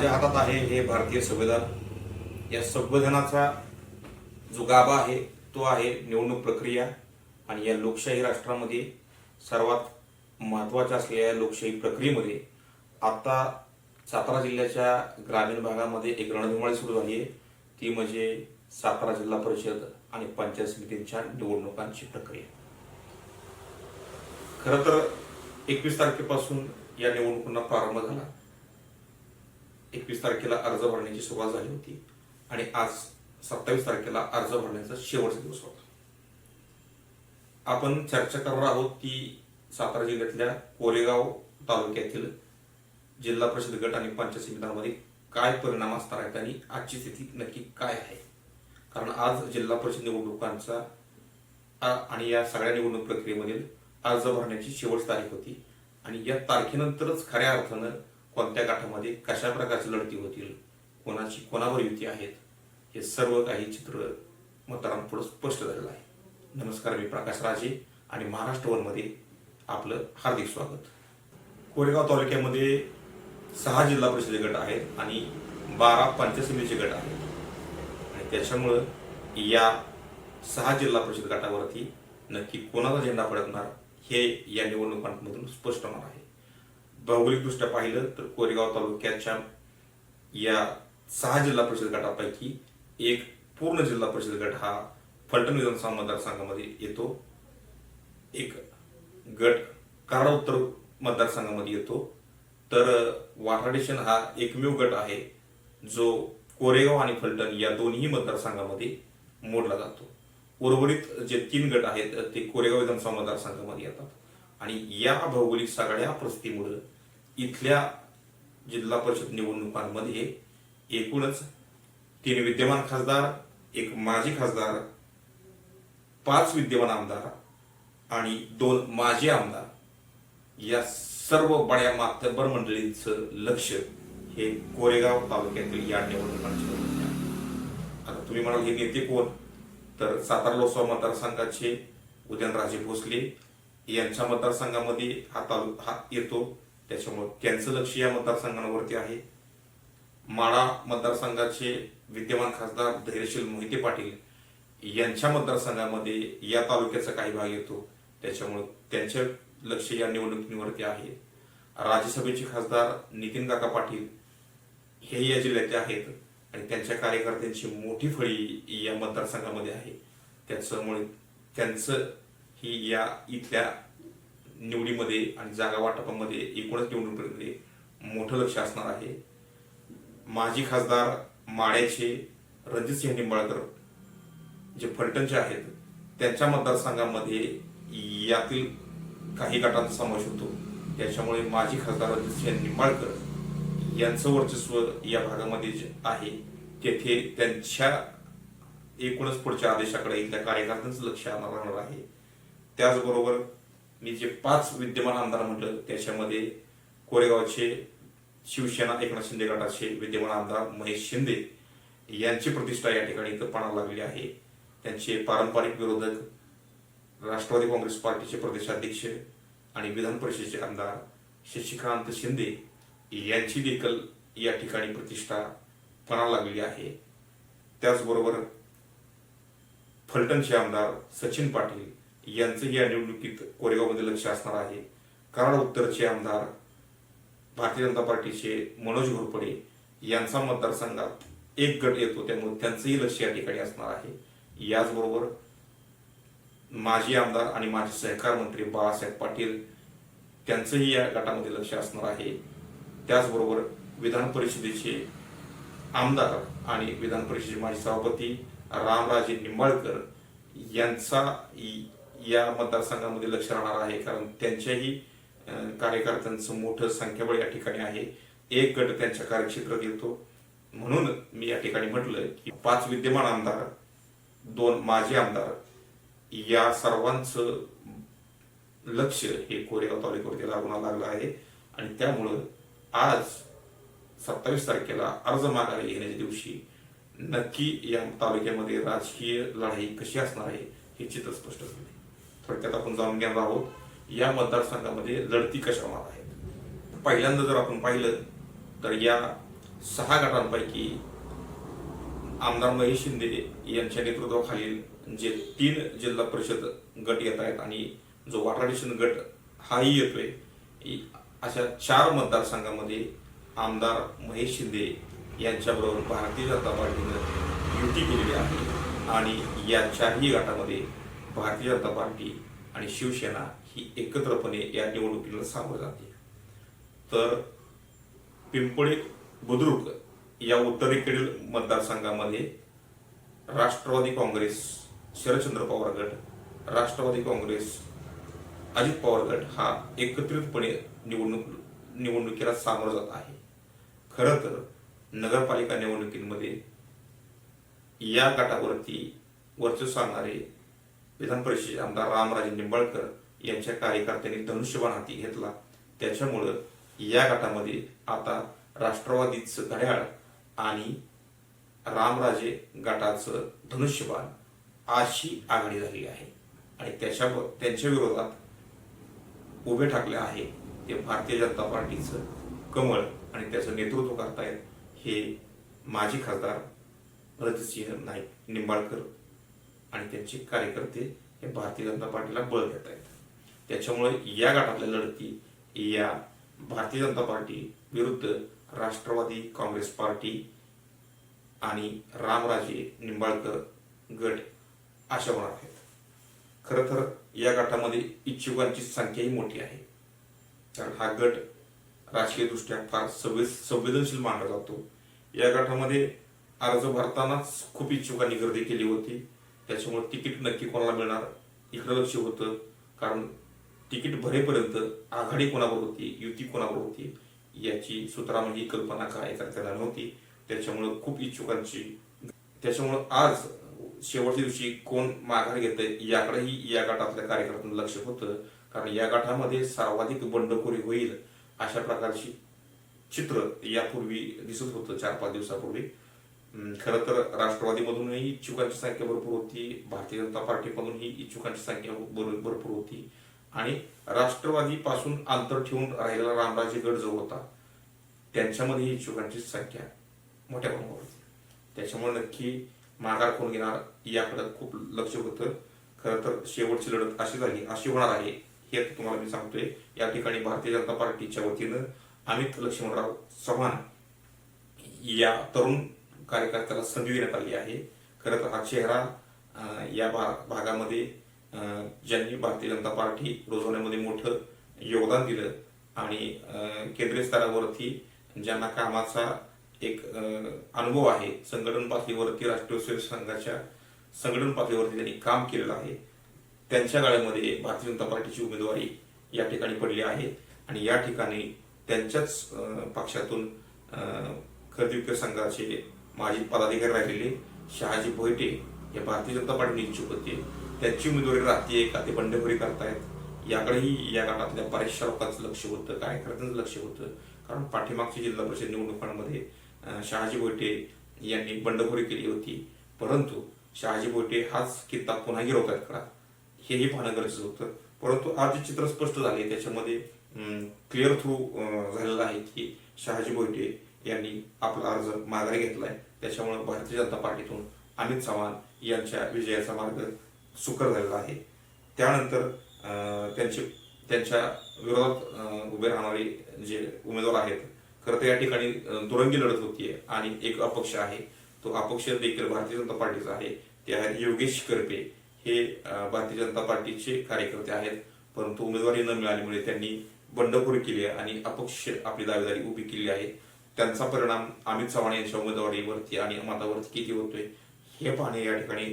माझ्या हातात आहे हे भारतीय संविधान. या संविधानाचा जो गाभा आहे तो आहे निवडणूक प्रक्रिया. आणि या लोकशाही राष्ट्रामध्ये सर्वात महत्त्वाच्या असलेल्या लोकशाही प्रक्रियेमध्ये आत्ता सातारा जिल्ह्याच्या ग्रामीण भागामध्ये एक रणधुमाळी सुरू झाली आहे. ती म्हणजे सातारा जिल्हा परिषद आणि पंचायत समितींच्या निवडणुकांची प्रक्रिया. खरं तर एकवीस तारखेपासून या निवडणुकांना प्रारंभ झाला. एकवीस तारखेला अर्ज भरण्याची सुरुवात झाली होती आणि आज सत्तावीस तारखेला अर्ज भरण्याचा शेवटचा दिवस होता. आपण चर्चा करणार आहोत की सातारा जिल्ह्यातल्या कोरेगाव तालुक्यातील जिल्हा परिषद गट आणि पंचायत समित्यांमध्ये काय परिणाम असणार आहेत आणि आजची स्थिती नक्की काय आहे? कारण आज जिल्हा परिषद निवडणुकांचा आणि या सगळ्या निवडणूक प्रक्रियेमधील अर्ज भरण्याची शेवटची तारीख होती. आणि या तारखेनंतरच खऱ्या अर्थानं कोणत्या गाठामध्ये कशा प्रकारची लढती होतील कोणाची कोणावर युती आहेत हे सर्व काही चित्र मतदारांपुढं स्पष्ट झालेलं आहे. नमस्कार मी प्रकाश राजे आणि महाराष्ट्र वनमध्ये आपलं हार्दिक स्वागत. कोरेगाव तालुक्यामध्ये सहा जिल्हा परिषद गट आहेत आणि बारा पंचायत समितीचे गट आहेत. आणि त्याच्यामुळं या सहा जिल्हा परिषद गटावरती नक्की कोणाचा झेंडा फडकणार हे या निवडणुकांमधून स्पष्ट होणार आहे. भौगोलिकदृष्ट्या पाहिलं तर कोरेगाव तालुक्याच्या या सहा जिल्हा परिषद गटापैकी एक पूर्ण जिल्हा परिषद गट हा फलटण विधानसभा मतदारसंघामध्ये येतो. एक गट कराड उत्तर मतदारसंघामध्ये येतो. तर वाठाडेशन हा एकमेव गट आहे जो कोरेगाव आणि फलटण या दोन्ही मतदारसंघामध्ये मोडला जातो. उर्वरित जे तीन गट आहेत ते कोरेगाव विधानसभा मतदारसंघामध्ये येतात. आणि या भौगोलिक सगळ्या परिस्थितीमुळे इथल्या जिल्हा परिषद निवडणुकांमध्ये एकूणच तीन विद्यमान खासदार एक माजी खासदार पाच विद्यमान आमदार आणि दोन माजी आमदार. या सर्व बड्या मातबर मंडळींचं लक्ष हे कोरेगाव तालुक्यातील या निवडणुकांचे आता तुम्ही म्हणाल हे नेते कोण? तर सातारा लोकसभा मतदारसंघाचे उदयनराजे भोसले यांच्या मतदारसंघामध्ये हा तालु हा येतो. त्याच्यामुळे त्यांचं लक्ष या मतदारसंघांवरती आहे. माळा मतदारसंघाचे विद्यमान खासदार धैर्यशील मोहिते पाटील यांच्या मतदारसंघामध्ये या तालुक्याचा काही भाग येतो. त्याच्यामुळे त्यांचे लक्ष या निवडणुकीवरती आहे. राज्यसभेचे खासदार नितीन काका पाटील हे या जिल्ह्यातले आहेत आणि त्यांच्या कार्यकर्त्यांची मोठी फळी या मतदारसंघामध्ये आहे. त्याच्यामुळे त्यांचं ही या इथल्या निवडीमध्ये आणि जागा वाटपामध्ये एकूणच निवडणुकीमध्ये मोठं लक्ष असणार आहे. माजी खासदार माळ्याचे रणजितसिंह निंबाळकर जे फलटणचे आहेत त्यांच्या मतदारसंघामध्ये यातील काही गटांचा समावेश होतो. त्याच्यामुळे माजी खासदार रणजितसिंह निंबाळकर यांचं वर्चस्व या भागामध्ये जे आहे तेथे त्यांच्या एकूणच पुढच्या आदेशाकडे इथल्या कार्यकर्त्यांचं लक्ष राहणार आहे. त्याचबरोबर मी जे पाच विद्यमान आमदार म्हटलं त्याच्यामध्ये कोरेगावचे शिवसेना एकनाथ शिंदे गटाचे विद्यमान आमदार महेश शिंदे यांची प्रतिष्ठा या ठिकाणी इथं पणाला लागली आहे. त्यांचे पारंपरिक विरोधक राष्ट्रवादी काँग्रेस पार्टीचे प्रदेशाध्यक्ष आणि विधान परिषदेचे आमदार शशिकांत शिंदे यांची देखील या ठिकाणी प्रतिष्ठा पणाला लागली आहे. त्याचबरोबर फलटणचे आमदार सचिन पाटील यांचंही या निवडणुकीत कोरेगावमध्ये लक्ष असणार आहे. कराड उत्तरचे आमदार भारतीय जनता पार्टीचे मनोज घोरपडे यांचा मतदारसंघात एक गट येतो त्यामुळे त्यांचंही लक्ष या ठिकाणी असणार आहे. याचबरोबर माजी आमदार आणि माजी सहकार मंत्री बाळासाहेब पाटील त्यांचंही या गटामध्ये लक्ष असणार आहे. त्याचबरोबर विधान परिषदेचे आमदार आणि विधान परिषदेचे माजी सभापती रामराजे निंबाळकर यांचा या मतदारसंघामध्ये लक्ष राहणार आहे कारण त्यांच्याही कार्यकर्त्यांचं मोठं संख्याबळ या ठिकाणी आहे. एक गट त्यांच्या कार्यक्षेत्रात येतो. म्हणून मी या ठिकाणी म्हटलं की पाच विद्यमान आमदार दोन माजी आमदार या सर्वांचं लक्ष हे कोरेगाव तालुक्यावरती लागून लागलं आहे. आणि त्यामुळं आज सत्तावीस तारखेला अर्ज मागायला येण्याच्या दिवशी नक्की या तालुक्यामध्ये राजकीय लढाई कशी असणार आहे हे चित्र स्पष्ट झाले थोडक्यात आपण जाणून घेणार आहोत या मतदारसंघामध्ये लढती कशा होणार आहेत? पहिल्यांदा जर आपण पाहिलं तर या सहा गटांपैकी आमदार महेश शिंदे यांच्या नेतृत्वाखालील जे तीन जिल्हा परिषद गट येत आहेत आणि जो वाटाडेशन गट हाही येतोय अशा चार मतदारसंघामध्ये आमदार महेश शिंदे यांच्याबरोबर भारतीय जनता पार्टीनं युती केलेली आहे आणि या चारही गटामध्ये भारतीय जनता पार्टी आणि शिवसेना ही एकत्रपणे या निवडणुकीला सामोरं जाते. तर पिंपळे बुद्रुक या उत्तरेकडील मतदारसंघामध्ये राष्ट्रवादी काँग्रेस शरदचंद्र पवार गट राष्ट्रवादी काँग्रेस अजित पवार गट हा एकत्रितपणे निवडणूक निवडणुकीला सामोरं जात आहे. खरं तर नगरपालिका निवडणुकीमध्ये या गटावरती वर्चस्व सांगणारे विधान परिषद आमदार रामराजे निंबाळकर यांच्या कार्यकर्त्यांनी धनुष्यबाण हाती घेतला. त्याच्यामुळं या गटामध्ये आता राष्ट्रवादीचं घड्याळ आणि रामराजे गटाचं धनुष्यबाण अशी आघाडी झाली आहे. आणि त्याच्या त्यांच्या विरोधात उभे ठाकले आहे ते भारतीय जनता पार्टीचं कमळ आणि त्याचं नेतृत्व करतायत हे माजी खासदार भरतसिंह नाईक निंबाळकर आणि त्यांचे कार्यकर्ते हे भारतीय जनता पार्टीला बळ देत आहेत. त्याच्यामुळे या गटातल्या लढती या भारतीय जनता पार्टी विरुद्ध राष्ट्रवादी काँग्रेस पार्टी आणि रामराजे निंबाळकर गट अशा होणार आहेत. खरं तर या गटामध्ये इच्छुकांची संख्याही मोठी आहे. कारण हा गट राजकीयदृष्ट्या फार संवे संवेदनशील मानला जातो. या गटामध्ये अर्ज भरतानाच खूप इच्छुकांनी गर्दी केली होती. त्याच्यामुळे तिकीट नक्की कोणाला मिळणार? इकडं लक्ष होतं. कारण तिकीट भरेपर्यंत आघाडी कोणावर होती युती कोणावर होती याची सूत्रा म्हणजे कल्पना काय करता नव्हती. त्याच्यामुळं खूप इच्छुकांची त्याच्यामुळं आज शेवटच्या दिवशी कोण माघार घेत याकडेही या गटातल्या कार्यकर्त्यांना लक्ष होतं. कारण या गटामध्ये सर्वाधिक बंडखोरी होईल अशा प्रकारची चित्र यापूर्वी दिसत होतं चार पाच दिवसापूर्वी. खरं तर राष्ट्रवादीमधूनही इच्छुकांची संख्या भरपूर होती भारतीय जनता पार्टीमधूनही इच्छुकांची संख्या भरपूर होती. आणि राष्ट्रवादी पासून अंतर ठेवून राहिलेला रामराजे गड जो होता त्यांच्यामध्ये इच्छुकांची संख्या मोठ्या प्रमाणावर होती. त्याच्यामुळे नक्की माघार कोण घेणार याकडे खूप लक्ष होतं. खरं तर शेवटची लढत अशी झाली अशी होणार आहे हे तुम्हाला मी सांगतोय. या ठिकाणी भारतीय जनता पार्टीच्या वतीनं अमित लक्ष्मणराव चव्हाण या तरुण कार्यकर्त्याला संधी देण्यात आली आहे. खरं तर हा चेहरा या भागामध्ये ज्यांनी भारतीय जनता पार्टी रुजवण्यामध्ये मोठं योगदान दिलं आणि केंद्रीय स्तरावरती ज्यांना कामाचा एक अनुभव आहे संघटन पातळीवरती राष्ट्रीय स्वयं संघाच्या संघटन पातळीवरती त्यांनी काम केलेलं आहे. त्यांच्या गाळ्यामध्ये भारतीय जनता पार्टीची उमेदवारी या ठिकाणी पडली आहे आणि या ठिकाणी त्यांच्याच पक्षातून खरेदी विक्री संघाचे माजी पदाधिकारी राहिलेले शहाजी भोयटे हे भारतीय जनता पार्टीने इच्छुक होते त्यांची उमेदवारी राहते का ते बंडखोरी करतायत? याकडेही या गटातल्या बऱ्याचशा लोकांचं लक्ष होतं कार्यकर्त्यांचं लक्ष होतं. कारण पाठीमागच्या जिल्हा परिषद निवडणुकांमध्ये शहाजी भोईटे यांनी बंडखोरी केली होती. परंतु शहाजी भोईटे हाच कित्ता पुन्हा गिरवतात का हेही पाहणं गरजेचं होतं. परंतु आज चित्र स्पष्ट झाले त्याच्यामध्ये क्लिअर थ्रू झालेलं आहे की शहाजी भोईटे यांनी आपला अर्ज माघारी घेतलाय. त्याच्यामुळे भारतीय जनता पार्टीतून अमित चव्हाण यांच्या विजयाचा मार्ग सुकर झालेला आहे. त्यानंतर त्यांचे त्यांच्या विरोधात उभे राहणारे जे उमेदवार आहेत खरं तर या ठिकाणी दुरंगी लढत होतीये आणि एक अपक्ष आहे. तो अपक्ष देखील भारतीय जनता पार्टीचा आहे. ते आहेत योगेश करपे. हे भारतीय जनता पार्टीचे कार्यकर्ते आहेत. परंतु उमेदवारी न मिळाल्यामुळे त्यांनी बंडखोरी केली आहे आणि अपक्ष आपली दावेदारी उभी केली आहे. त्यांचा परिणाम अमित चव्हाण यांच्या उमेदवारीवरती आणि मतावरती किती होतोय हे पाहणे या ठिकाणी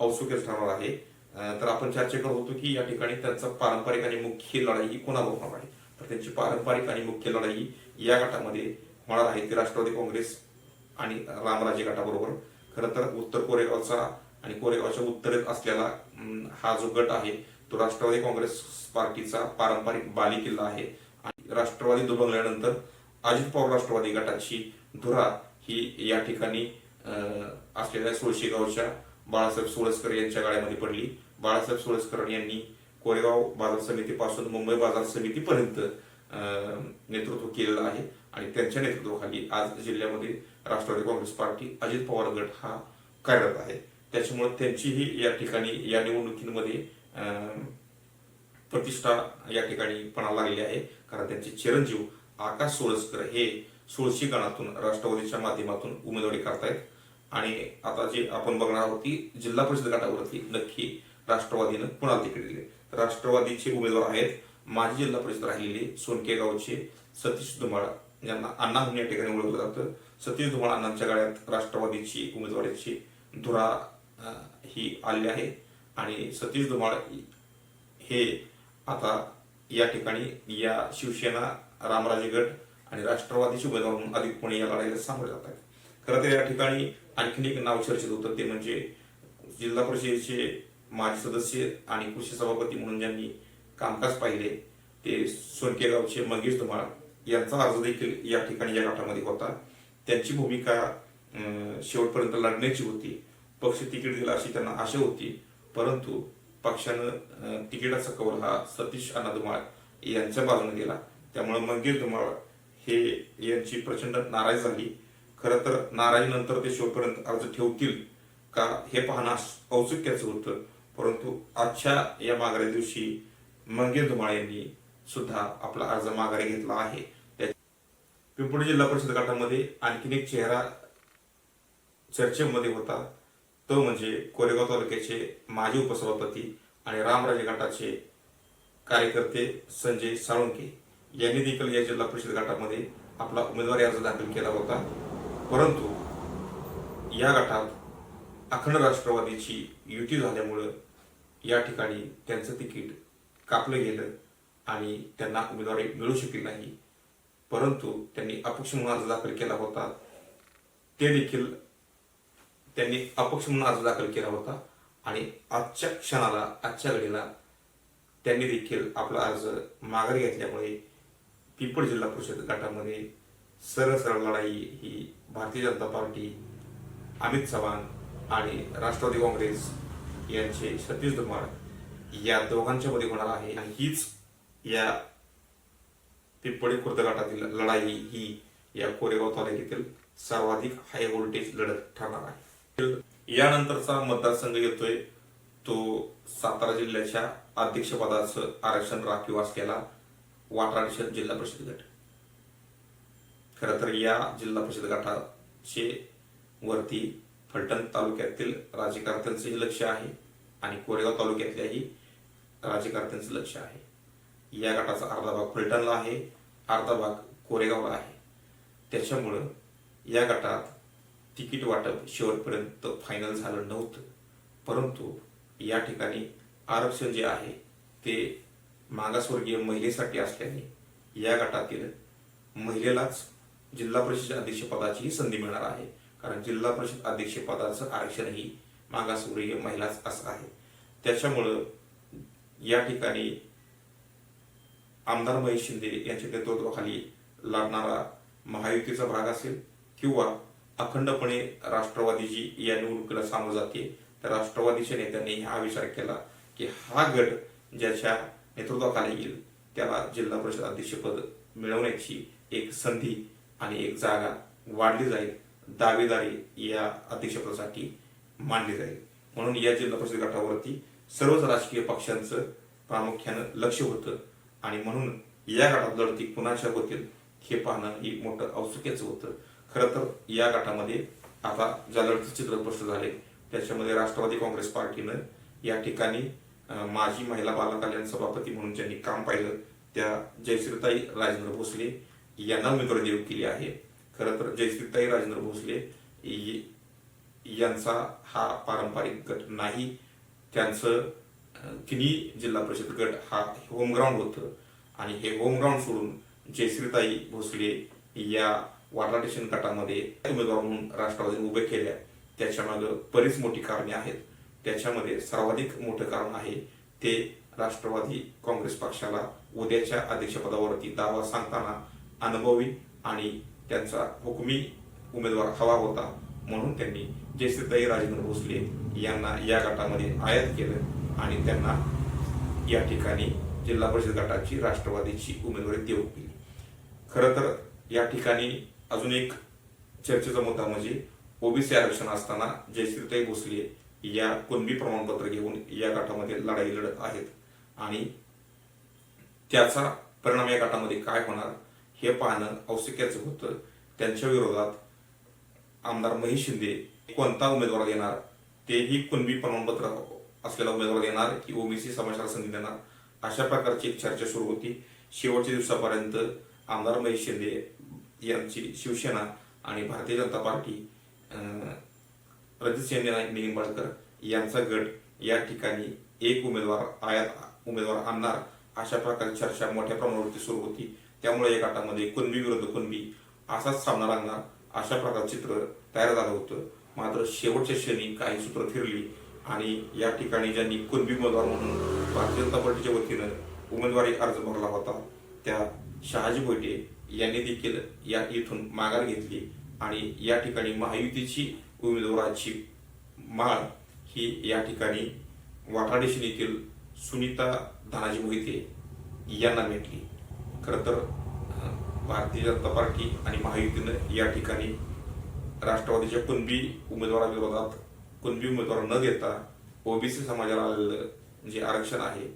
औत्सुक्यच ठरणार आहे. तर आपण चर्चा करत होतो की या ठिकाणी त्यांचा पारंपरिक आणि मुख्य लढाई ही कोणावर होणार आहे? तर त्यांची पारंपरिक आणि मुख्य लढाई या गटामध्ये होणार आहे. ती राष्ट्रवादी काँग्रेस आणि रामराजे गटाबरोबर. खरं तर उत्तर कोरेगावचा आणि कोरेगावच्या उत्तरेत असलेला हा जो गट आहे तो राष्ट्रवादी काँग्रेस पार्टीचा पारंपरिक बालिकिल्ला आहे. आणि राष्ट्रवादी दुभंगल्यानंतर अजित पवार राष्ट्रवादी गटाची धुरा ही या ठिकाणी असलेल्या सोळशेगावच्या बाळासाहेब सोळसकर यांच्या गाड्यामध्ये पडली. बाळासाहेब सोळसकर यांनी कोरेगाव बाजार समितीपासून मुंबई बाजार समितीपर्यंत नेतृत्व केलेलं आहे आणि त्यांच्या नेतृत्वाखाली आज जिल्ह्यामध्ये राष्ट्रवादी काँग्रेस पार्टी अजित पवार गट हा कार्यरत आहे. त्याच्यामुळे त्यांचीही या ठिकाणी या निवडणुकीमध्ये प्रतिष्ठा या ठिकाणी पणाला लागली आहे. कारण त्यांचे चिरंजीव आकाश सोळसकर हे सोळशी गणातून राष्ट्रवादीच्या माध्यमातून उमेदवारी करतायत. आणि आता जे आपण बघणार आहोत की जिल्हा परिषद गटावरती नक्की राष्ट्रवादीनं कुणाला तिकीट दिले? राष्ट्रवादीचे उमेदवार आहेत माजी जिल्हा परिषद राहिलेले सोनके गावचे सतीश धुमाळ यांना अण्णा म्हणून या ठिकाणी ओळखलं जातं. सतीश धुमाळ अण्णांच्या गाड्यात राष्ट्रवादीची उमेदवारीची धुरा ही आली आहे. आणि सतीश धुमाळ हे आता या ठिकाणी या शिवसेना रामराजे गट आणि राष्ट्रवादीचे उमेदवार म्हणून अधिकपणे या लढाईला सामोरे जात आहेत. खरं तर या ठिकाणी आणखीन एक नाव चर्चेत होतं ते म्हणजे जिल्हा परिषदेचे माजी सदस्य आणि कृषी सभापती म्हणून ज्यांनी कामकाज पाहिले ते सोनके गावचे मंगेश धुमाळ यांचा अर्ज देखील या ठिकाणी या गटामध्ये होता. त्यांची भूमिका शेवटपर्यंत लढण्याची होती. पक्ष तिकीट दिला अशी त्यांना आशा होती परंतु पक्षानं तिकिटाचा कौल हा सतीश अण्णा धुमाळ यांच्या बाजूने दिला. त्यामुळे मंगेश धुमाळ हे यांची प्रचंड नाराज झाली. खरं तर नाराजीनंतर ते शेवटपर्यंत अर्ज ठेवतील का हे पाहणं औत्सुक्याचं होतं. परंतु आजच्या या माघाऱ्या दिवशी मंगेश धुमाळ यांनी सुद्धा आपला अर्ज माघारी घेतला आहे. त्या- पिंपरी जिल्हा परिषद गटामध्ये आणखीन एक चेहरा चर्चेमध्ये होता. तो म्हणजे कोरेगाव तालुक्याचे माजी उपसभापती आणि रामराजे गटाचे कार्यकर्ते संजय साळुंके. यांनी देखील या जिल्हा परिषद गटामध्ये आपला उमेदवारी अर्ज दाखल केला होता. परंतु या गटात अखंड राष्ट्रवादीची युती झाल्यामुळं या ठिकाणी त्यांचं तिकीट कापलं गेलं आणि त्यांना उमेदवारी मिळू शकली नाही. परंतु त्यांनी अपक्ष म्हणून अर्ज दाखल केला होता. ते देखील त्यांनी अपक्ष म्हणून अर्ज दाखल केला होता आणि आजच्या क्षणाला आजच्या घडीला त्यांनी देखील आपला अर्ज माघारी घेतल्यामुळे पिंपळ जिल्हा परिषद गटामध्ये सरळ सरळ लढाई ही भारतीय जनता पार्टी अमित चव्हाण आणि राष्ट्रवादी काँग्रेस यांचे सतीश धुमाळ या दोघांच्या मध्ये होणार आहे. आणि हीच या पिंपळी खुर्द गटातील लढाई ही या कोरेगाव तालुक्यातील सर्वाधिक हाय व्होल्टेज लढत ठरणार आहे. यानंतरचा मतदारसंघ येतोय. तो सातारा जिल्ह्याच्या अध्यक्षपदाचं आरक्षण राखीव असलेला वाटाडशर जिल्हा परिषद गट. खरं तर या जिल्हा परिषद गटाचे वरती फलटण तालुक्यातील राजकारत्यांचंही लक्ष आहे आणि कोरेगाव तालुक्यातल्याही राजकारत्यांचं लक्ष आहे. या गटाचा अर्धा भाग फलटणला आहे अर्धा भाग कोरेगावला आहे. त्याच्यामुळं या गटात तिकीट वाटप शेवटपर्यंत फायनल झालं नव्हतं. परंतु या ठिकाणी आरक्षण जे आहे ते मागासवर्गीय महिलेसाठी असल्याने या गटातील महिलेलाच जिल्हा परिषद अध्यक्षपदाचीही संधी मिळणार आहे. कारण जिल्हा परिषद अध्यक्षपदाचं आरक्षणही मागासवर्गीय महिलाच असं आहे. त्याच्यामुळं या ठिकाणी आमदार महेश शिंदे यांच्या नेतृत्वाखाली लढणारा महायुतीचा भाग असेल किंवा अखंडपणे राष्ट्रवादीची या निवडणुकीला सामोरं जाते तर राष्ट्रवादीच्या नेत्यांनी हा विचार केला की हा गट ज्याच्या नेतृत्वाखाली येईल त्याला जिल्हा परिषद अध्यक्षपद मिळवण्याची एक संधी आणि एक जागा वाढली जाईल दावेदारी या अध्यक्षपदासाठी मांडली जाईल. म्हणून या जिल्हा परिषद गटावरती सर्वच राजकीय पक्षांचं प्रामुख्यानं लक्ष होतं आणि म्हणून या गटात लढती कुणाच्या होतील हे पाहणं ही मोठं औत्सुक्याचं होतं. खरं तर या गटामध्ये आता ज्या लढती चित्र स्पष्ट झाले त्याच्यामध्ये राष्ट्रवादी काँग्रेस पार्टीनं या ठिकाणी माजी महिला बालकल्याण सभापती म्हणून ज्यांनी काम पाहिलं त्या जयश्रीताई राजेंद्र भोसले यांना उमेदवारी देऊ केली आहे. खरं तर जयश्रीताई राजेंद्र भोसले यांचा हा पारंपरिक गट नाही. त्यांचं किनी तिन्ही जिल्हा परिषद गट हा होमग्राऊंड होतं. आणि हे होमग्राऊंड सोडून जयश्रीताई भोसले या वाटा गटामध्ये उमेदवार म्हणून राष्ट्रवादीने उभे केल्या. त्याच्यामागं बरीच मोठी कारणे आहेत. त्याच्यामध्ये सर्वाधिक मोठं कारण आहे ते राष्ट्रवादी काँग्रेस पक्षाला उद्याच्या अध्यक्षपदावरती दावा सांगताना अनुभवी आणि त्यांचा हुकमी उमेदवार हवा होता म्हणून त्यांनी जयश्रीताई राजेंद्र भोसले यांना या गटामध्ये आयात केलं आणि त्यांना या ठिकाणी जिल्हा परिषद गटाची राष्ट्रवादीची उमेदवारी देऊ केली खरं तर या ठिकाणी अजून एक चर्चेचा मुद्दा म्हणजे ओबीसी आरक्षण असताना जयश्रीताई भोसले या कुणबी प्रमाणपत्र घेऊन या गटामध्ये लढाई लढत आहेत. आणि त्याचा परिणाम या गटामध्ये काय होणार हे पाहणं औत्सुक्याचं होतं. त्यांच्या विरोधात आमदार महेश शिंदे कोणता उमेदवार देणार तेही कुणबी प्रमाणपत्र असलेला उमेदवार देणार की ओबीसी समाजाला संधी देणार अशा प्रकारची एक चर्चा सुरू होती. शेवटच्या दिवसापर्यंत आमदार महेश शिंदे यांची शिवसेना आणि भारतीय जनता पार्टी प्रदीप रणजित नाईक निंबाळकर यांचा गट या ठिकाणी एक उमेदवार आयात उमेदवार आणणार अशा प्रकारची चर्चा मोठ्या प्रमाणावरती सुरू होती. त्यामुळे या गटामध्ये कुणबी विरुद्ध कुणबी असाच सामना लागणार अशा प्रकारचं चित्र तयार झालं होतं. मात्र शेवटच्या क्षणी काही सूत्र फिरली आणि या ठिकाणी ज्यांनी कुणबी उमेदवार म्हणून भारतीय जनता पार्टीच्या वतीनं उमेदवारी अर्ज भरला होता त्या शहाजी भोईटे यांनी देखील या इथून माघार घेतली आणि या ठिकाणी महायुतीची उमेदवाराची माळ ही या ठिकाणी वाटाडेशन येथील सुनीता धनाजी मोहिते यांना भेटली. खरं तर भारतीय जनता पार्टी आणि महायुतीनं या ठिकाणी राष्ट्रवादीच्या कुणबी उमेदवाराविरोधात कुणबी उमेदवार न देता ओबीसी समाजाला आलेलं जे आरक्षण आहे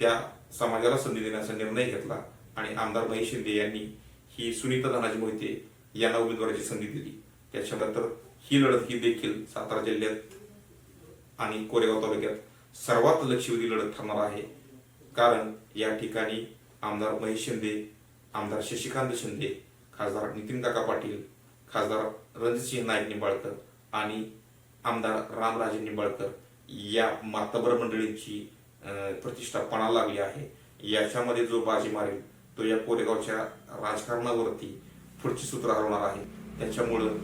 त्या समाजाला संधी देण्याचा निर्णय घेतला आणि आमदार महेश शिंदे यांनी ही सुनीता धनाजी मोहिते यांना उमेदवाराची संधी दिली. त्याच्यानंतर ही लढत ही देखील सातारा जिल्ह्यात आणि कोरेगाव तालुक्यात सर्वात लक्षवेधी लढत ठरणार आहे. कारण या ठिकाणी आमदार महेश शिंदे आमदार शशिकांत शिंदे खासदार नितीन काका पाटील खासदार रणजितसिंह नाईक निंबाळकर आणि आमदार रामराजे निंबाळकर या मातबर मंडळींची प्रतिष्ठा पणाला लागली आहे. याच्यामध्ये जो बाजी मारेल तो या कोरेगावच्या राजकारणावरती पुढची सूत्र हरवणार आहे. त्याच्यामुळं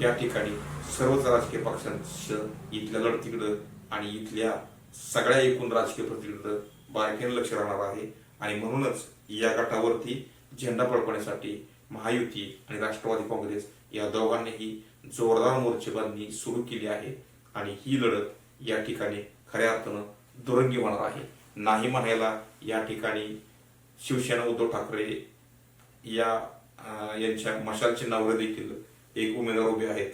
या ठिकाणी सर्वच राजकीय पक्षांचं इथल्या लढतीकडं आणि इथल्या सगळ्या एकूण राजकीय प्रतिकडं बारकेनं लक्ष राहणार आहे. आणि म्हणूनच या गटावरती झेंडा फडकवण्यासाठी महायुती आणि राष्ट्रवादी काँग्रेस या दोघांनीही जोरदार मोर्चेबांधणी सुरू केली आहे. आणि ही लढत या ठिकाणी खऱ्या अर्थानं दुरंगी होणार आहे. नाही म्हणायला या ठिकाणी शिवसेना उद्धव ठाकरे या यांच्या मशाल चिन्हावर देखील एक उमेदवार उभे आहेत.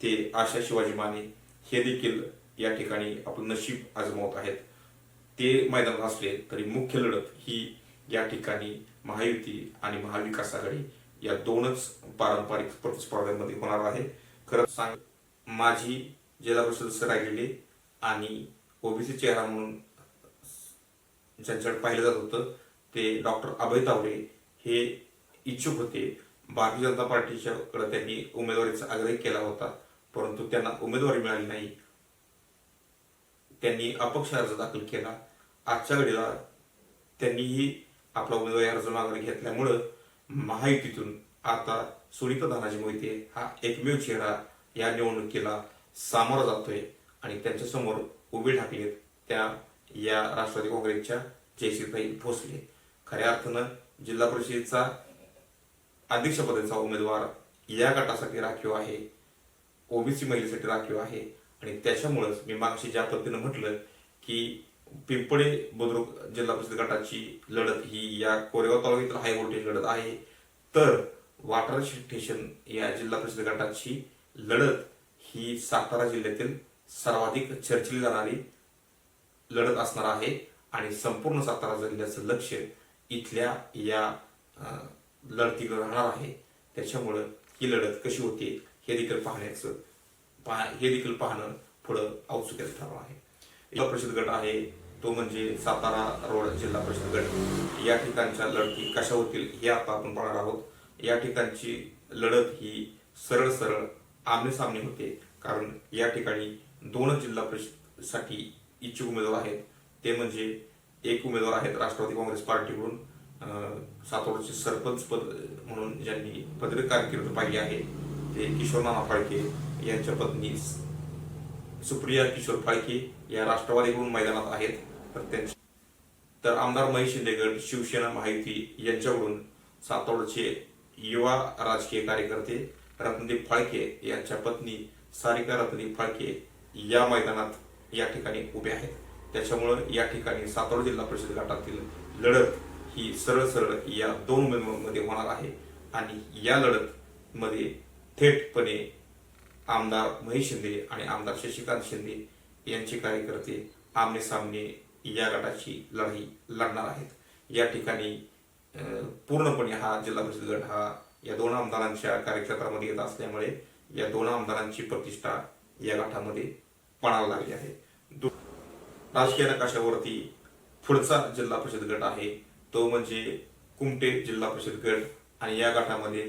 ते आशा शिवाजी माने हे देखील या ठिकाणी आपलं नशीब आजमावत आहेत. ते मैदानात असले तरी मुख्य लढत ही या ठिकाणी महायुती आणि महाविकास आघाडी या दोनच पारंपरिक प्रतिस्पर्ध्यांमध्ये होणार आहे. खरं सांग माझी जिल्हा परिषद सदस्य राहिलेले आणि ओबीसी चेहरा म्हणून ज्यांच्याकडे पाहिलं जात होतं ते डॉक्टर अभय तावडे हे इच्छुक होते. भारतीय जनता पार्टीच्याकडे त्यांनी उमेदवारीचा आग्रह केला होता परंतु त्यांना उमेदवारी मिळाली नाही. त्यांनी अपक्ष अर्ज दाखल केला. आजच्या घडीला त्यांनीही आपला उमेदवारी अर्ज मागे घेतल्यामुळं महायुतीतून आता सुनीता धानाजी मोहिते हा एकमेव चेहरा या निवडणुकीला सामोरा जातोय आणि त्यांच्यासमोर उभे ठाकलेत त्या या राष्ट्रवादी काँग्रेसच्या जयश्रीताई भोसले. खऱ्या अर्थानं जिल्हा परिषदेचा अध्यक्षपदाचा उमेदवार या गटासाठी राखीव आहे ओबीसी महिलेसाठी राखीव आहे आणि त्याच्यामुळेच मी मागशी ज्या पद्धतीनं म्हटलं की पिंपळे बुद्रुक जिल्हा परिषद गटाची लढत ही या कोरेगाव तालुक्यातील हाय व्होल्टेज लढत आहे. तर वाटर स्टेशन या जिल्हा परिषद गटाची लढत ही सातारा जिल्ह्यातील सर्वाधिक चर्चिली जाणारी लढत असणार आहे आणि संपूर्ण सातारा जिल्ह्याचं लक्ष इथल्या या लढती राहणार आहे. त्याच्यामुळं ही लढत कशी होते हे देखील पाहण्याचं पाह हे देखील पाहणं पुढं औत्सुक्याचं ठरणार आहे. जिल्हा परिषद गट आहे तो म्हणजे सातारा रोड जिल्हा परिषद गट. या ठिकाणच्या लढती कशा होतील हे आता आपण पाहणार आहोत. या ठिकाणची लढत ही सरळ सरळ आमने सामने होते. कारण या ठिकाणी दोन जिल्हा परिषदसाठी इच्छुक उमेदवार आहेत. ते म्हणजे एक उमेदवार आहेत राष्ट्रवादी काँग्रेस पार्टीकडून सातोडचे सरपंच पद म्हणून ज्यांनी पदवी कारकीर्द पाहिली आहे ते किशोर नाना फाळके यांच्या पत्नी सुप्रिया किशोर फाळके या राष्ट्रवादीकडून मैदानात आहेत. तर त्यांच्या तर आमदार महेश शिंदेगड शिवसेना माहिती यांच्याकडून सातोडचे युवा राजकीय कार्यकर्ते रत्नदीप फाळके यांच्या पत्नी सारिका रत्नदीप फाळके या मैदानात या ठिकाणी उभे आहेत. त्याच्यामुळं या ठिकाणी सातारा जिल्हा परिषद गटातील लढत ही सरळ सरळ या दोन उमेदवारांमध्ये होणार आहे. आणि या लढत मध्ये थेटपणे आमदार महेश शिंदे आणि आमदार शशिकांत शिंदे यांचे कार्यकर्ते आमने सामने या गटाची लढाई लढणार आहेत. या ठिकाणी पूर्णपणे हा जिल्हा परिषद गट हा या दोन आमदारांच्या कार्यक्षेत्रामध्ये येत असल्यामुळे या दोन आमदारांची प्रतिष्ठा या गटामध्ये पणाला लागली आहे. राजकीय नकाशावरती पुढचा जिल्हा परिषद गट आहे. तो म्हणजे कुमटे जिल्हा परिषद गट आणि या गटामध्ये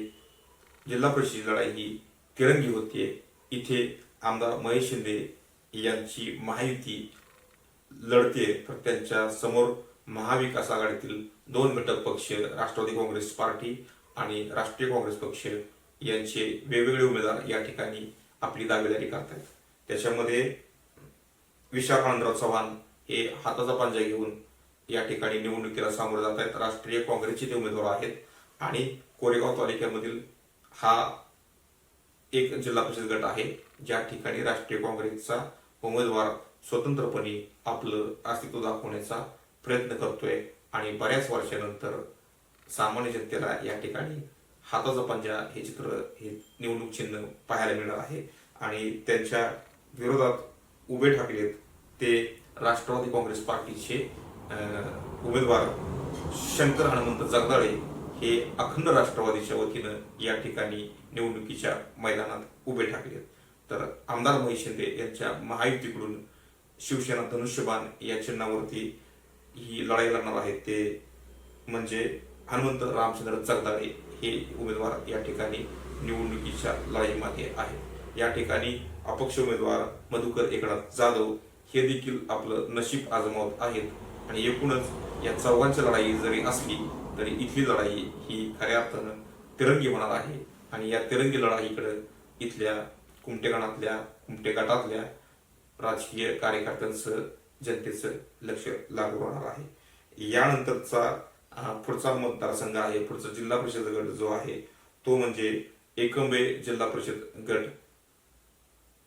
जिल्हा परिषद लढाई ही तिरंगी होती इथे आमदार महेश शिंदे यांची महायुती लढते तर त्यांच्यासमोर महाविकास आघाडीतील दोन घटक पक्ष राष्ट्रवादी काँग्रेस पार्टी आणि राष्ट्रीय काँग्रेस पक्ष यांचे वेगवेगळे उमेदवार या ठिकाणी आपली दावेदारी करतात त्याच्यामध्ये विशाल आनंदराव चव्हाण हे हाताचा पांजा घेऊन या ठिकाणी निवडणुकीला सामोरे जात आहेत. राष्ट्रीय काँग्रेसचे ते उमेदवार आहेत आणि कोरेगाव तालुक्यामधील हा एक जिल्हा परिषद गट आहे. ज्या ठिकाणी राष्ट्रीय काँग्रेसचा उमेदवार स्वतंत्रपणे आपलं अस्तित्व दाखवण्याचा प्रयत्न करतोय आणि बऱ्याच वर्षानंतर सामान्य जनतेला या ठिकाणी हाताचा पंजा हे चित्र हे निवडणूक चिन्ह पाहायला मिळणार आहे. आणि त्यांच्या विरोधात उभे ठाकलेत ते राष्ट्रवादी काँग्रेस पार्टीचे उमेदवार शंकर हनुमंत जगदाळे हे अखंड राष्ट्रवादीच्या वतीनं या ठिकाणी निवडणुकीच्या मैदानात उभे ठाकले तर आमदार महेश शिंदे यांच्या महायुतीकडून शिवसेना धनुष्यबाण या चिन्हावरती ही लढाई लढणार आहेत. ते म्हणजे हनुमंत रामचंद्र जगदाळे हे उमेदवार या ठिकाणी निवडणुकीच्या लढाईमध्ये आहे या ठिकाणी अपक्ष उमेदवार मधुकर एकनाथ जाधव हे देखील आपलं नशीब आजमावत आहेत. आणि एकूणच या चौघांची लढाई जरी असली तरी इथली लढाई ही खऱ्या अर्थानं तिरंगी होणार आहे. आणि या तिरंगी लढाईकडे इथल्या कुमटेगणातल्या कुमटे गटातल्या राजकीय कार्यकर्त्यांचं जनतेचं लक्ष लागू राहणार आहे. यानंतरचा पुढचा मतदारसंघ आहे पुढचा जिल्हा परिषद गट जो आहे तो म्हणजे एकंबे जिल्हा परिषद गट.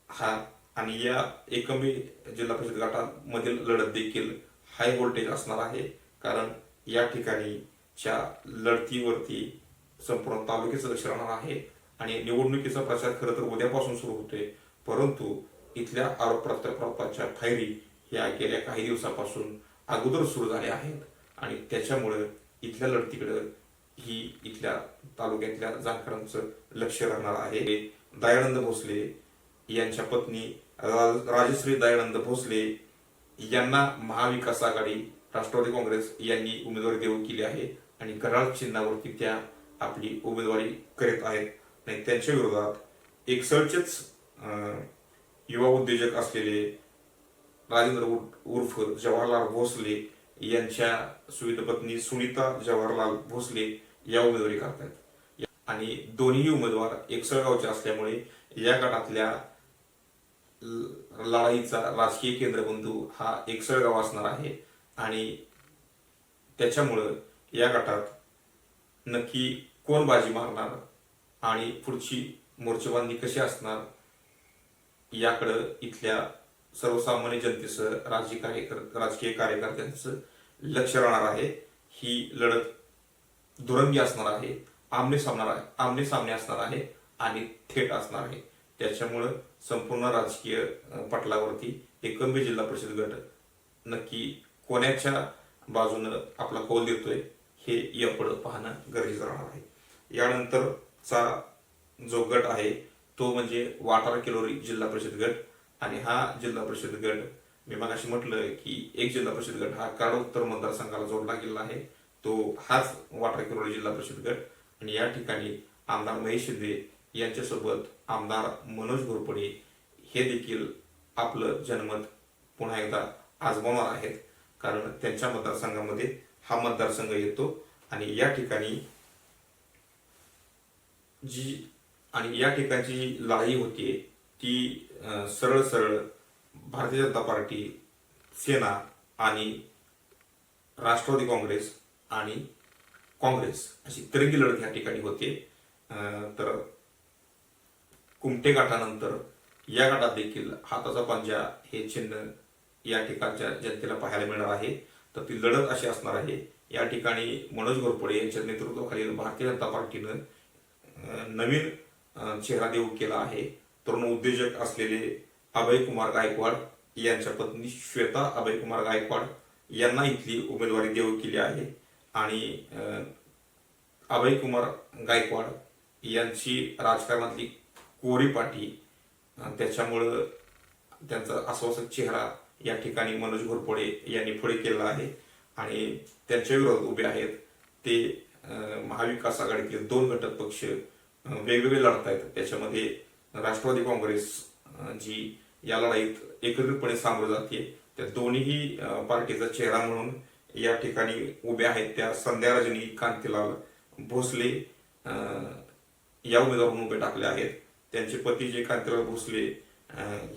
हा आणि या एकंबे जिल्हा परिषद गटामधील लढत देखील हाय व्होल्टेज असणार आहे. कारण या ठिकाणीच्या लढतीवरती संपूर्ण तालुक्याचं लक्ष राहणार आहे. आणि निवडणुकीचा प्रचार खरं तर उद्यापासून सुरू होतोय. परंतु इथल्या आरोप प्रत्यारोपाच्या फायरी या गेल्या काही दिवसापासून अगोदर सुरू झाल्या आहेत. आणि त्याच्यामुळं इथल्या लढतीकडं ही इथल्या तालुक्यातल्या जाणकारांचं लक्ष राहणार आहे. दयानंद भोसले यांच्या पत्नी राजश्री दयानंद भोसले यांना महाविकास आघाडी राष्ट्रवादी काँग्रेस यांनी उमेदवारी देऊ केली आहे आणि कराळ चिन्हावरती त्या आपली उमेदवारी करीत आहेत. आणि त्यांच्या विरोधात एकसळचेच अं, युवा उद्योजक असलेले राजेंद्र उर्फ- उर्फ जवाहरलाल भोसले यांच्या सुविधपत्नी सुनीता जवाहरलाल भोसले या उमेदवारी करतात आणि दोन्ही उमेदवार एकसळगावचे असल्यामुळे या गटातल्या लढाईचा राजकीय केंद्रबिंदू हा एकसळगाव असणार आहे. आणि त्याच्यामुळं या गटात नक्की कोण बाजी मारणार आणि पुढची मोर्चेबांधी कशी असणार याकडं इथल्या सर्वसामान्य जनतेचं राजकीय कार्यकर राजकीय कार्यकर्त्यांचं लक्ष राहणार आहे. ही लढत दुरंगी असणार आहे. आमने सामना आमने सामने असणार आहे आणि थेट असणार आहे. त्याच्यामुळं संपूर्ण राजकीय पटलावरती एकंबी जिल्हा परिषद गट नक्की कोणाच्या बाजूनं आपला कौल देतोय हे यापुढं पाहणं गरजेचं राहणार आहे. यानंतरचा जो गट आहे तो म्हणजे वाटारा किलोरी जिल्हा परिषद गट. आणि हा जिल्हा परिषद गट मी मगाशी म्हटलं की एक जिल्हा परिषद गट हा कराड उत्तर मतदारसंघाला जोडला गेला आहे. तो हाच वाटारा किलोरी जिल्हा परिषद गट. आणि या ठिकाणी आमदार महेश शिंदे यांच्यासोबत आमदार मनोज घोरपडे हे देखील आपलं जनमत पुन्हा एकदा आजमावणार आहेत. कारण त्यांच्या मतदारसंघामध्ये हा मतदारसंघ येतो आणि या ठिकाणी जी आणि या ठिकाणची जी लढाई होती ती सरळ सरळ भारतीय जनता पार्टी सेना आणि राष्ट्रवादी काँग्रेस आणि काँग्रेस अशी तिरंगी लढत या ठिकाणी होते तर कुमटे गटानंतर या गटात देखील हाताचा पंजा हे चिन्ह या ठिकाणच्या जनतेला पाहायला मिळणार आहे. तर ती लढत अशी असणार आहे. या ठिकाणी मनोज घोरपडे यांच्या नेतृत्वाखालील भारतीय जनता पार्टीनं नवीन चेहरा देऊ केला आहे. तरुण उद्योजक असलेले अभय कुमार गायकवाड यांच्या पत्नी श्वेता अभय कुमार गायकवाड यांना इथली उमेदवारी देऊ केली आहे. आणि अभय कुमार गायकवाड यांची राजकारणातली कोरी पाठी त्याच्यामुळं त्यांचा आश्वासक चेहरा या ठिकाणी मनोज घोरपडे यांनी पुढे केलेला आहे. आणि त्यांच्या विरोधात उभे आहेत. ते महाविकास आघाडीतले दोन घटक पक्ष वेगवेगळे लढत आहेत. त्याच्यामध्ये राष्ट्रवादी काँग्रेस जी या लढाईत एकत्रितपणे सामोरं जाते. त्या दोन्ही पार्टीचा चेहरा म्हणून या ठिकाणी उभ्या आहेत. त्या संध्या रजनी कांतीलाल भोसले या उमेदवार म्हणून उभे टाकले आहेत. त्यांचे पती जे कांतीलाल भोसले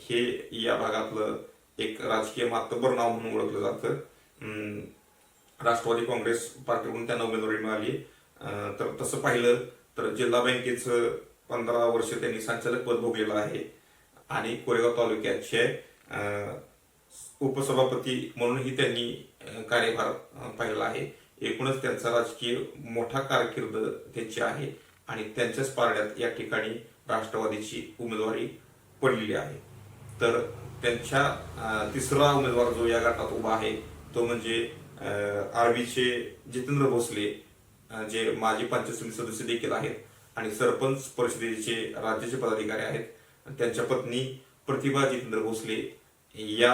हे या भागातलं एक राजकीय मातबर नाव म्हणून ओळखलं जातं. राष्ट्रवादी काँग्रेस पार्टीकडून त्यांना उमेदवारी मिळाली. तर तसं पाहिलं तर जिल्हा बँकेचं पंधरा वर्ष त्यांनी संचालक पद भोगलेलं आहे. आणि कोरेगाव तालुक्याचे उपसभापती म्हणूनही त्यांनी कार्यभार पाहिला आहे. एकूणच त्यांचा राजकीय मोठा कारकीर्द त्यांची आहे. आणि त्यांच्याच पारड्यात या ठिकाणी राष्ट्रवादीची उमेदवारी पडलेली आहे. तर त्यांच्या तिसरा उमेदवार जो या गटात उभा आहे तो म्हणजे आर्वीचे जितेंद्र भोसले जे माजी पंचायत समिती सदस्य देखील आहेत आणि सरपंच परिषदेचे राज्याचे पदाधिकारी आहेत. त्यांच्या पत्नी प्रतिभा जितेंद्र भोसले या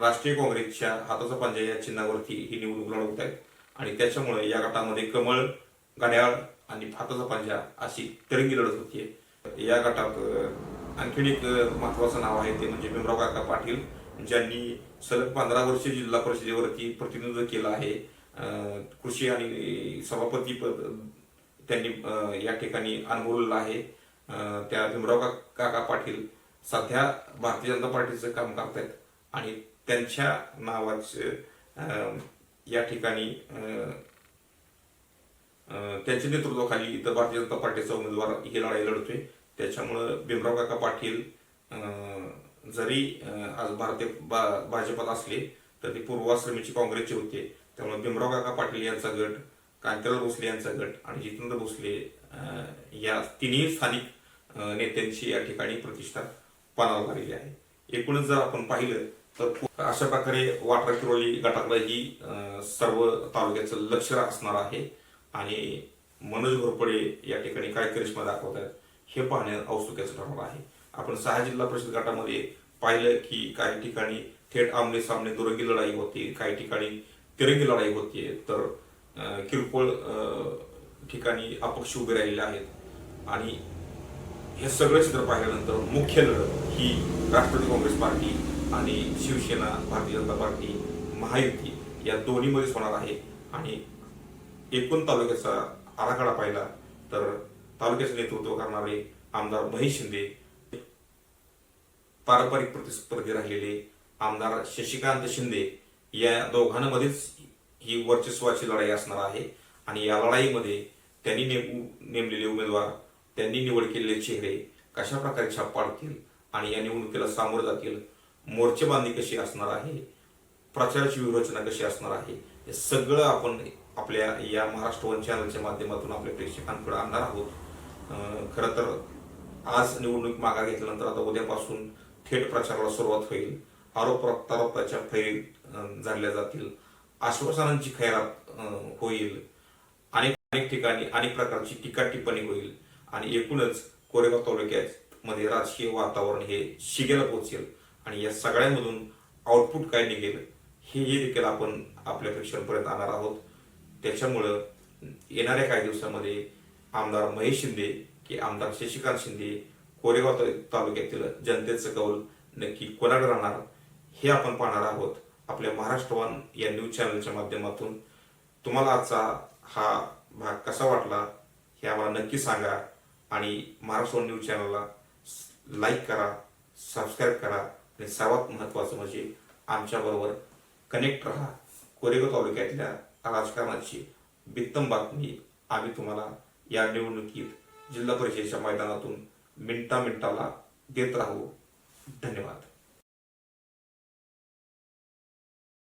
राष्ट्रीय काँग्रेसच्या हाताचा पंजा या चिन्हावरती ही निवडणूक लढवत आहेत. आणि त्याच्यामुळे या गटामध्ये कमळ घड्याळ आणि हाताचा पंजा अशी तरंगी लढत होती या गटात आणखीन एक महत्वाचं नाव आहे ते म्हणजे भीमराव काका पाटील ज्यांनी सलग पंधरा वर्ष जिल्हा परिषदेवरती प्रतिनिधित्व केलं आहे. कृषी आणि सभापती पद त्यांनी या ठिकाणी अनुभवलेलं आहे. त्या भीमराव काका पाटील सध्या भारतीय जनता पार्टीचं काम करतायत आणि त्यांच्या नावाचं या ठिकाणी त्यांच्या नेतृत्वाखाली इथं भारतीय जनता पार्टीचा उमेदवार ही लढाई लढतोय. त्याच्यामुळं भीमराव काका पाटील जरी आज भारतीय बा- भाजपात असले तर ते पूर्वाश्रमीची काँग्रेसचे होते. त्यामुळे भीमराव काका पाटील यांचा गट कांतीलाल भोसले यांचा गट आणि जितेंद्र भोसले या तिन्ही स्थानिक नेत्यांची या ठिकाणी प्रतिष्ठा पानावर लागलेली आहे. एकूणच जर आपण पाहिलं तर अशा प्रकारे वाटरा किरोली गटाकडे ही सर्व तालुक्याचं लक्ष असणार आहे. आणि मनोज घोरपडे या ठिकाणी काय करिश्मा दाखवत आहेत. हे पाहणे औत्सुक्याचं ठरणार आहे. आपण सहा जिल्हा परिषद गटामध्ये पाहिलं की काही ठिकाणी थेट आमने सामने दुरंगी लढाई होती काही ठिकाणी तिरंगी लढाई होतीये तर किरकोळ ठिकाणी अपक्ष उभे राहिलेले आहेत. आणि हे सगळं चित्र पाहिल्यानंतर मुख्य लढत ही राष्ट्रवादी काँग्रेस पार्टी आणि शिवसेना भारतीय जनता पार्टी महायुती या दोन्हीमध्येच होणार आहे. आणि एकूण तालुक्याचा आराखडा पाहिला तर तालुक्याचं नेतृत्व करणारे आमदार महेश शिंदे पारंपरिक प्रतिस्पर्धी राहिलेले आमदार शशिकांत शिंदे या दोघांमध्येच ही वर्चस्वाची लढाई असणार आहे आणि या लढाईमध्ये त्यांनी नेमलेले उमेदवार त्यांनी निवड केलेले चेहरे कशा प्रकारे छाप पाडतील आणि या निवडणुकीला सामोरं जातील मोर्चेबांधणी कशी असणार आहे प्रचाराची व्यूहरचना कशी असणार आहे हे सगळं आपण आपल्या या महाराष्ट्र वन चॅनलच्या माध्यमातून आपल्या प्रेक्षकांकडे आणणार आहोत. खरं तर आज निवडणूक मागा घेतल्यानंतर आता उद्यापासून थेट प्रचाराला सुरुवात होईल. आरोप प्रत्यारोपाच्या फैरी झाडल्या जातील. आश्वासनांची खैरात होईल. अनेक अनेक ठिकाणी अनेक प्रकारची टीका टिप्पणी होईल. आणि एकूणच कोरेगाव तालुक्यात मध्ये राजकीय वातावरण हे शिगेला पोहोचेल. आणि या सगळ्यांमधून आउटपुट काय निघेल हे हे देखील आपण आपल्या प्रेक्षकांपर्यंत आणणार आहोत. त्याच्यामुळं येणाऱ्या काही दिवसामध्ये आमदार महेश शिंदे की आमदार शशिकांत शिंदे कोरेगाव तालुक्यातील जनतेचं कौल नक्की कोणाकडे राहणार हे आपण पाहणार आहोत आपल्या महाराष्ट्र वन या न्यूज चॅनलच्या माध्यमातून. तुम्हाला आजचा हा भाग कसा वाटला हे आम्हाला नक्की सांगा आणि महाराष्ट्र न्यूज चॅनलला लाईक करा सबस्क्राईब करा आणि सर्वात महत्त्वाचं म्हणजे आमच्याबरोबर कनेक्ट राहा. कोरेगाव तालुक्यातल्या राजकारणाची बित्तम बातमी आम्ही तुम्हाला या निवडणुकीत जिल्हा परिषदेच्या मैदानातून मिनटा मिनटाला देत राहू. धन्यवाद.